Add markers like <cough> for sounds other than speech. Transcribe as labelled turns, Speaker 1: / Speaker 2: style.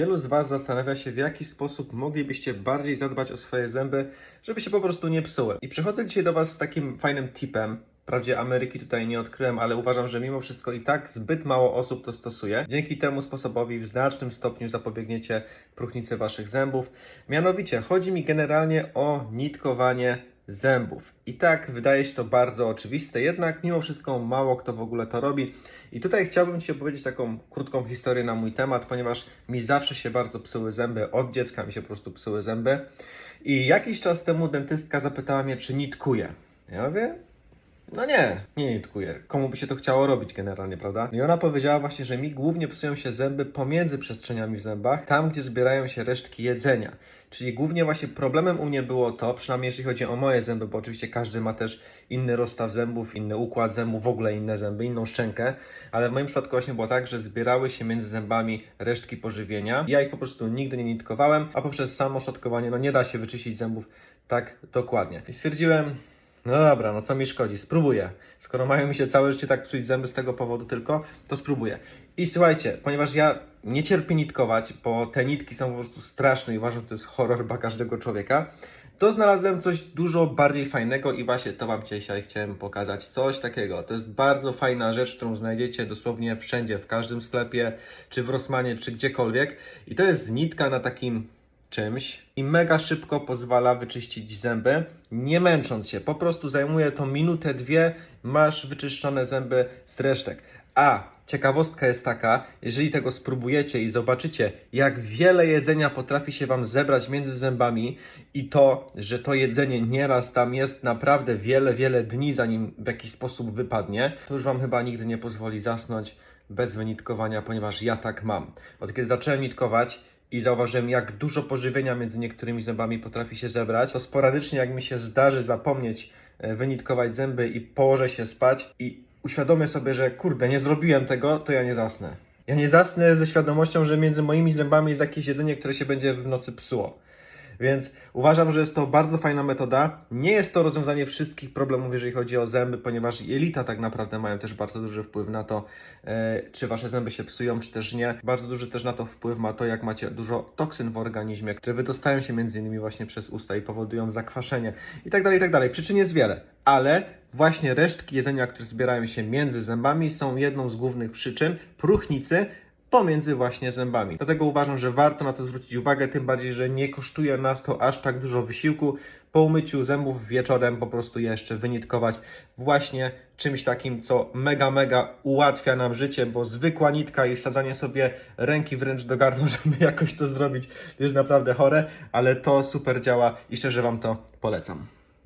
Speaker 1: Wielu z Was zastanawia się, w jaki sposób moglibyście bardziej zadbać o swoje zęby, żeby się po prostu nie psuły. I przychodzę dzisiaj do Was z takim fajnym tipem. Wprawdzie Ameryki tutaj nie odkryłem, ale uważam, że mimo wszystko i tak zbyt mało osób to stosuje. Dzięki temu sposobowi w znacznym stopniu zapobiegniecie próchnicy Waszych zębów. Mianowicie chodzi mi generalnie o nitkowanie zębów. I tak wydaje się to bardzo oczywiste, jednak mimo wszystko mało kto w ogóle to robi. I tutaj chciałbym Ci opowiedzieć taką krótką historię na mój temat, ponieważ mi zawsze się bardzo psuły zęby, od dziecka mi się po prostu psuły zęby. I jakiś czas temu dentystka zapytała mnie, czy nitkuję. Ja mówię, no nie, nie nitkuję. Komu by się to chciało robić generalnie, prawda? I ona powiedziała właśnie, że mi głównie psują się zęby pomiędzy przestrzeniami w zębach, tam gdzie zbierają się resztki jedzenia. Czyli głównie właśnie problemem u mnie było to, przynajmniej jeśli chodzi o moje zęby, bo oczywiście każdy ma też inny rozstaw zębów, inny układ zębów, w ogóle inne zęby, inną szczękę, ale w moim przypadku właśnie było tak, że zbierały się między zębami resztki pożywienia. Ja ich po prostu nigdy nie nitkowałem, a poprzez samo szczotkowanie no nie da się wyczyścić zębów tak dokładnie. I stwierdziłem, no dobra, no co mi szkodzi? Spróbuję. Skoro mają mi się całe życie tak psuć zęby z tego powodu tylko, to spróbuję. I słuchajcie, ponieważ ja nie cierpię nitkować, bo te nitki są po prostu straszne i uważam, że to jest horror chyba każdego człowieka, to znalazłem coś dużo bardziej fajnego i właśnie to Wam dzisiaj chciałem pokazać. Coś takiego. To jest bardzo fajna rzecz, którą znajdziecie dosłownie wszędzie, w każdym sklepie, czy w Rossmanie, czy gdziekolwiek. I to jest nitka na takim czymś i mega szybko pozwala wyczyścić zęby, nie męcząc się. Po prostu zajmuje to minutę, dwie, masz wyczyszczone zęby z resztek. A ciekawostka jest taka, jeżeli tego spróbujecie i zobaczycie, jak wiele jedzenia potrafi się Wam zebrać między zębami i to, że to jedzenie nieraz tam jest naprawdę wiele, wiele dni, zanim w jakiś sposób wypadnie, to już Wam chyba nigdy nie pozwoli zasnąć bez wynitkowania, ponieważ ja tak mam. Od kiedy zacząłem nitkować, i zauważyłem, jak dużo pożywienia między niektórymi zębami potrafi się zebrać, to sporadycznie, jak mi się zdarzy zapomnieć e, wynitkować zęby i położę się spać i uświadomię sobie, że kurde, nie zrobiłem tego, to ja nie zasnę. Ja nie zasnę ze świadomością, że między moimi zębami jest jakieś jedzenie, które się będzie w nocy psuło. Więc uważam, że jest to bardzo fajna metoda. Nie jest to rozwiązanie wszystkich problemów, jeżeli chodzi o zęby, ponieważ jelita tak naprawdę mają też bardzo duży wpływ na to, e, czy wasze zęby się psują, czy też nie. Bardzo duży też na to wpływ ma to, jak macie dużo toksyn w organizmie, które wydostają się między innymi właśnie przez usta i powodują zakwaszenie i tak dalej, i tak dalej. Przyczyn jest wiele, ale właśnie resztki jedzenia, które zbierają się między zębami są jedną z głównych przyczyn próchnicy, pomiędzy właśnie zębami. Dlatego uważam, że warto na to zwrócić uwagę, tym bardziej, że nie kosztuje nas to aż tak dużo wysiłku. Po umyciu zębów wieczorem po prostu je jeszcze wynitkować właśnie czymś takim, co mega, mega ułatwia nam życie, bo zwykła nitka i wsadzanie sobie ręki wręcz do gardła, <laughs> żeby jakoś to zrobić, to jest naprawdę chore, ale to super działa i szczerze Wam to polecam.